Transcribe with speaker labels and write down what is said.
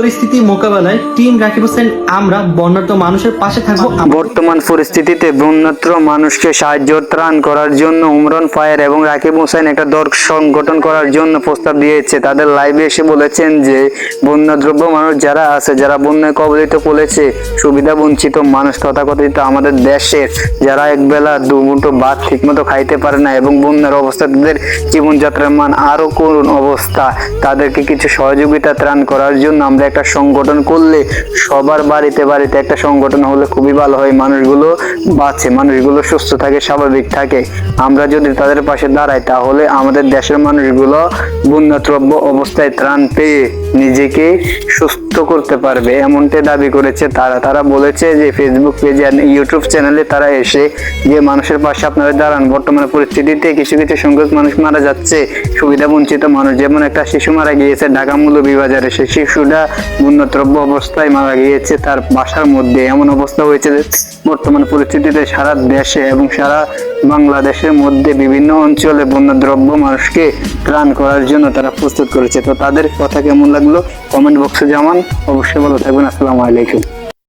Speaker 1: পরিস্থিতি মোকাবেলায় টিম রাকিব হোসেন, আমরা বন্যার্ত মানুষের পাশে থাকব।
Speaker 2: বর্তমান পরিস্থিতিতে বন্যাত্র মানুষকে সাহায্য ত্রাণ করার জন্য উমরন ফায়ার এবং রাকিব হোসেন একটা দর সংগঠন করার জন্য প্রস্তাব দিয়েছে। তাদের লাইভে এসে বলেছেন যে, বন্যাদ্রব্য মানুষ যারা আছে, যারা বন্যায় কবলিত পড়েছে, সুবিধা বঞ্চিত মানুষ তথাকথিত আমাদের দেশের, যারা একবেলা দুমুঠো ভাত ঠিকমতো খাইতে পারে না এবং বন্যার অবস্থা, তাদের জীবনযাত্রার মান আরও করুণ অবস্থা, তাদেরকে কিছু সহযোগিতা ত্রাণ করার জন্য আমরা একটা সংগঠন করলে সবার বাড়িতে বাড়িতে একটা সংগঠন হলে খুবই ভালো হয়। মানুষগুলো বাঁচে, মানুষগুলো সুস্থ থাকে, স্বাভাবিক থাকে। আমরা যদি তাদের পাশে দাঁড়াই, তাহলে আমাদের দেশের মানুষগুলো বন্যাদ্রব্য অবস্থায় ত্রাণ পেয়ে নিজেকে সুস্থ করতে পারবে। এমনটাই দাবি করেছে তারা। তারা বলেছে যে ফেসবুক পেজে ইউটিউব চ্যানেলে তারা এসে যে মানুষের পাশে আপনারা দাঁড়ান, বর্তমানে পরিস্থিতিতে কিছু কিছু সংখ্যক মানুষ মারা যাচ্ছে। সুবিধা বঞ্চিত মানুষ, যেমন একটা শিশু মারা গিয়েছে ঢাকা মৌলভীবাজারে। সেই শিশুটা বন্যদ্রব্য অবস্থায় মারা গিয়েছে। তার বাসার মধ্যে এমন অবস্থা হয়েছে বর্তমান পরিস্থিতিতে সারা দেশে এবং সারা বাংলাদেশের মধ্যে বিভিন্ন অঞ্চলে বন্যদ্রব্য মানুষকে ত্রাণ করার জন্য তারা প্রস্তুত করেছে। তো তাদের কথা কেমন লাগল? কমেন্ট বক্সে জামান অবশ্যই ভালো থাকবেন। আসসালামু আলাইকুম।